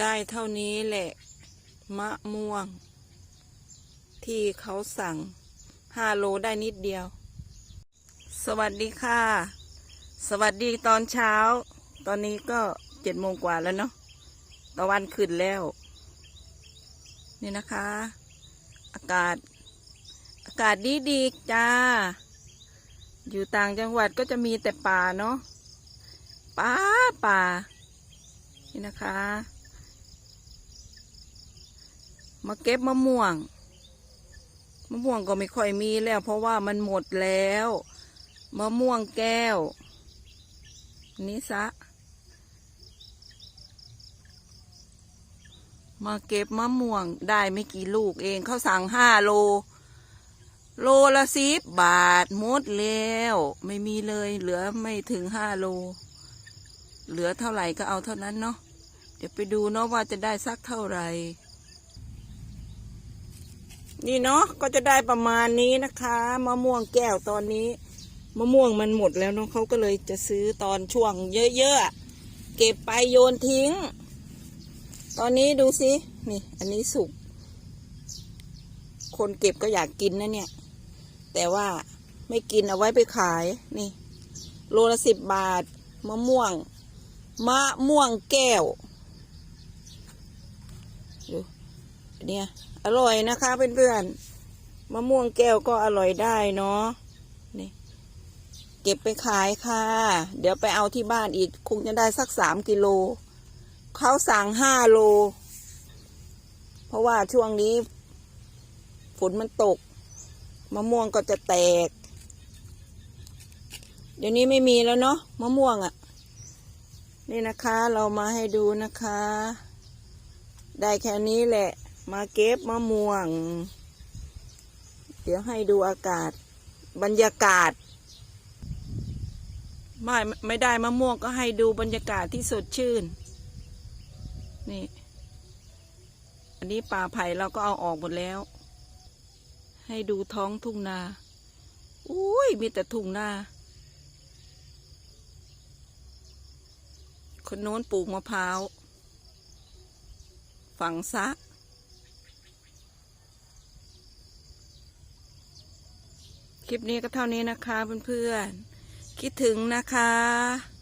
ได้เท่านี้แหละ มะม่วง ที่เขาสั่งห้าโลได้นิดเดียว สวัสดีค่ะ สวัสดีตอนเช้า ตอนนี้ก็เจ็ดโมงกว่าแล้วเนาะตะวันขึ้นแล้ว นี่นะคะ อากาศ อากาศดีดีจ้า อยู่ต่างจังหวัดก็จะมีแต่ป่าเนาะป่าป่านี่นะคะ มาเก็บมะม่วง มะม่วงก็ไม่ค่อยมีแล้ว เพราะว่ามันหมดแล้ว มะม่วงแก้วนี่ซะมาเก็บมะม่วงได้ไม่กี่ลูกเองเขาสั่งห้าโล โลละสิบบาทหมดแล้ว ไม่มีเลยเหลือไม่ถึงห้าโล เหลือเท่าไหร่ก็เอาเท่านั้นเนาะเดี๋ยวไปดูเนาะว่าจะได้สักเท่าไหร่ นี่เนาะก็จะได้ประมาณนี้นะคะมะม่วงแก้วตอนนี้มะม่วงมันหมดแล้วเนาะเขาก็เลยจะซื้อตอนช่วงเยอะๆเก็บไปโยนทิ้ง ตอนนี้ดูสินี่ อันนี้สุก คนเก็บก็อยากกินนะเนี่ย แต่ว่าไม่กินเอาไว้ไปขายนี่ โลละสิบบาท มะม่วง มะม่วงแก้วดู เนี่ย อร่อยนะคะเพื่อนๆมะม่วงแก้วก็อร่อยได้เนาะนี่เก็บไปขายค่ะ เดี๋ยวไปเอาที่บ้านอีก คงจะได้สักสามกิโลเขาสั่งห้าโล เพราะว่าช่วงนี้ฝนมันตก มะม่วงก็จะแตก เดี๋ยวนี้ไม่มีแล้วเนาะมะม่วงอะ่ะ นี่นะคะเรามาให้ดูนะคะ ได้แค่นี้แหละ มาเก็บมะม่วง เดี๋ยวให้ดูอากาศ บรรยากาศ ไม่ไม่ได้มะม่วงก็ให้ดูบรรยากาศที่สดชื่น นี่ อันนี้ป่าไผ่เราก็เอาออกหมดแล้ว ให้ดูท้องทุ่งนา อุ้ยมีแต่ทุ่งนาคนโน้นปลูกมะพร้าว ฝั่งซะ คลิปนี้ก็เท่านี้นะคะเพื่อนๆ คิดถึงนะคะ